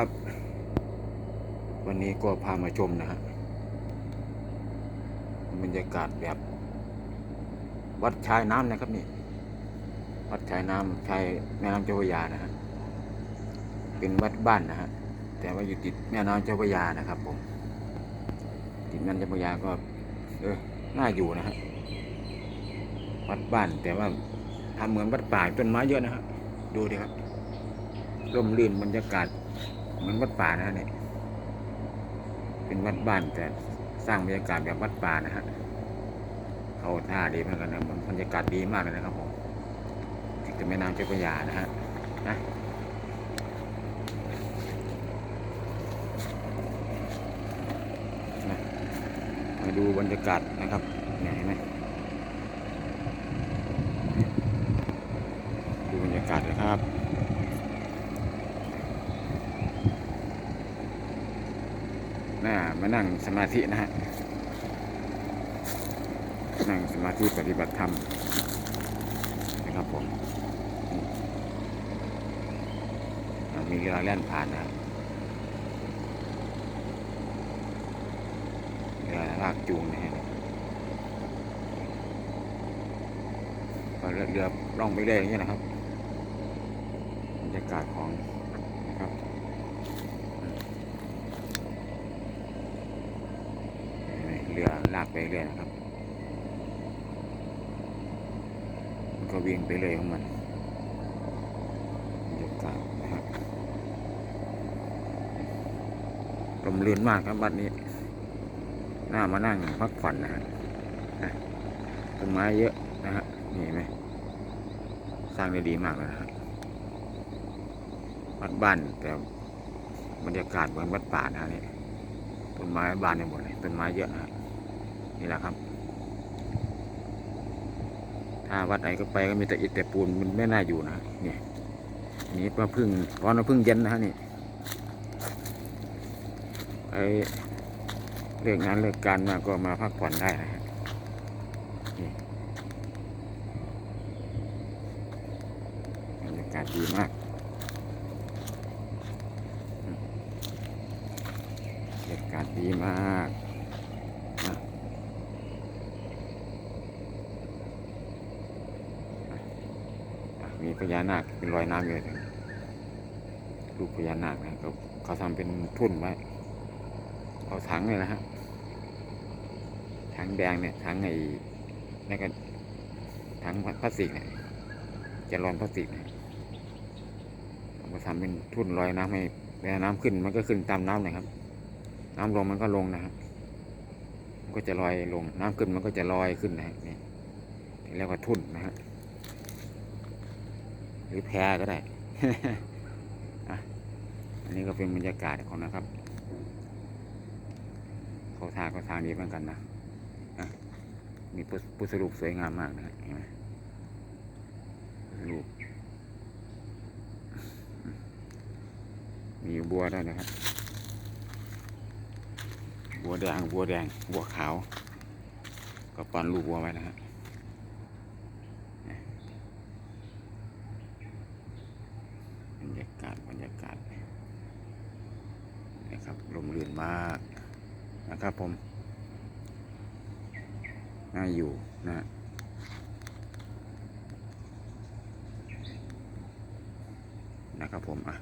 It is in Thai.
ครับ วันนี้ก็พามาชมนะฮะบรรยากาศแบบ วัดชายน้ำนะครับนี่ วัดชายน้ำชายแม่น้ำเจ้าพระยานะฮะเป็นวัดบ้านนะฮะแต่ว่าอยู่ติดแม่น้ำเจ้าพระยานะครับผมติดแม่น้ำเจ้าพระยาก็ เออน่าอยู่นะฮะวัดบ้านแต่ว่าทำเหมือนวัดป่าต้นไม้เยอะนะฮะดูดิครับร่มรื่นบรรยากาศ มือนวัดป่านะฮะเนี่ยเป็นวัดบ้านแต่สร้างบรรยากาศแบบวัดป่านะฮะเขาท่าดีมือนกันนะมันบรรยากาศดีมากเลยนะครับผมติดกับแม่น้ำเจ้าพระยานะฮะนะนะมาดูบรรยากาศนะครับเนี่ยเห็นไหมดูบรรยากาศนะครับ น่ามานั่งสมาธินะฮะ นั่งสมาธิปฏิบัติธรรมนะครับผมนี่อ่ามีเวลาแล่นผ่านนะเรือลากจูงนะฮะเรือล่องไปเรื่อยอย่างเงี้ยนะครับบรรยากาศของนะครับ เรือลาก ไปเรื่อยนะครับ มันก็วิ่งไปเลยของมันบรรยากาศนะครับลมเรือนมากครับบัดนี้น่ามานั่งพักผ่อนนะฮะต้นไม้เยอะนะฮะนี่เห็นไหมสร้างได้ดีมากเลยนะฮะวัดบ้านแต่บรรยากาศเหมือนวัดป่านะฮะนี่ต้นไม้บานในหมดเลยต้นไม้เยอะนะฮะ นี่แหละครับ ถ้าวัดไหนก็ไปก็มีแต่อิฐแต่ปูนมันไม่น่าอยู่นะนี่นี่ปลาพึ่งตอนเราพึ่งเย็นนะฮะนี่ไปเลิกงานเลิกการมาก็มาพักผ่อนได้นะฮะนี่บรรยากาศดีมากบรรยากาศดีมากนะอะ มีพญานาคเป็นรอยน้ำอยู่เลยรูปพญานาคนะเขาเขาทำเป็นทุ่นไว้เอาถังเลยนะฮะถังแดงเนี่ยถังไอ้นี่นก็ถังพลาสติกเนี่ยจะรอนพลาสติกเนี่ยเอามาทำเป็นทุ่นลอยน้ำให้เวลาน้ำขึ้นมันก็ขึ้นตามน้ำเลยครับ น้ำลงมันก็ลงนะครับมันก็จะลอยลงน้ำขึ้นมันก็จะลอยขึ้นนะฮะนี่เรียกว่าทุ่นนะฮะ หรือแพ้ก็ได้อันนี้ก็เป็นบรรยากาศของนะครับเขาทางก็ทางดีเหมือนกันนะมีพุพุทธรูปสวยงามมากนะเห็นไหมรูปมีบัวด้วยนะครับ บัวแดง บัวแดง บัวขาว ก็ปั้นลูกบัวไว้นะฮะบรรยากาศบรรยากาศนะครับลมเรือนมากนะครับผมน่าอยู่นะฮะนะครับผมอะ